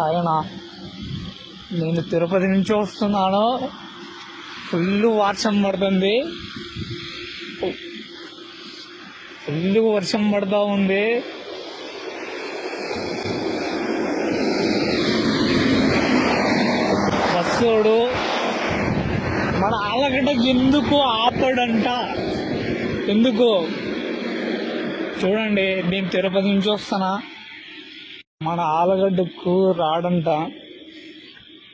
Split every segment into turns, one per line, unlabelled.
ఆయన నేను తిరుపతి నుంచి వస్తున్నాను. ఫుల్ వర్షం పడుతుంది. ఫుల్ వర్షం పడుతూ ఉంది. బస్సుడు మన ఆలగడ్డకి ఎందుకు ఆపడంట? ఎందుకు? చూడండి నేను తిరుపతి నుంచి వస్తానా మన ఆలగడ్డకు రాడంట.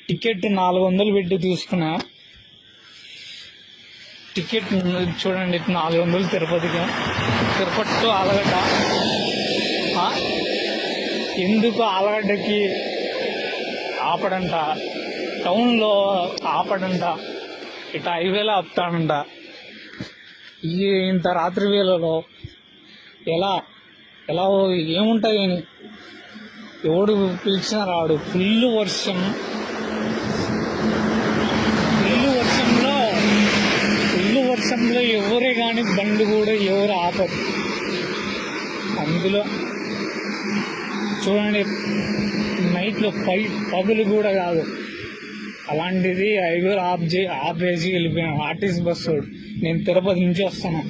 టికెట్ నాలుగు వందలు పెట్టి తీసుకున్నా. టికెట్ చూడండి నాలుగు వందలు తిరుపతికి. తిరుపతి టు ఆలగడ్డ ఎందుకు ఆలగడ్డకి ఆపడంట? టౌన్లో ఆపడంట. ఇట హైవేలో ఆపుతాడంట ఈ ఇంత రాత్రి వేళలో ఎలా? ఎలా ఏముంటాయి ఎవడు పిలిచినా రాడు. ఫుల్ వర్షం. ఫుల్ వర్షంలో ఫుల్ వర్షంలో ఎవరే కానీ బండి కూడా ఎవరు ఆపదు అందులో చూడండి నైట్లో పై పగులు కూడా కాదు. అలాంటిది ఐదుగురు ఆఫ్ చే ఆపేసి వెళ్ళిపోయాను. ఆర్టీసీ బస్సు నేను తిరుపతి నుంచి వస్తాను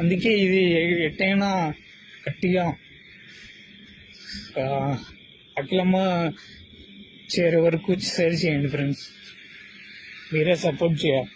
అందుకే ఇది ఎట్టయినా గట్టిగా అఖిలమ్మ చేరే వరకు షేర్ చేయండి ఫ్రెండ్స్ మీరే సపోర్ట్ చేయాలి.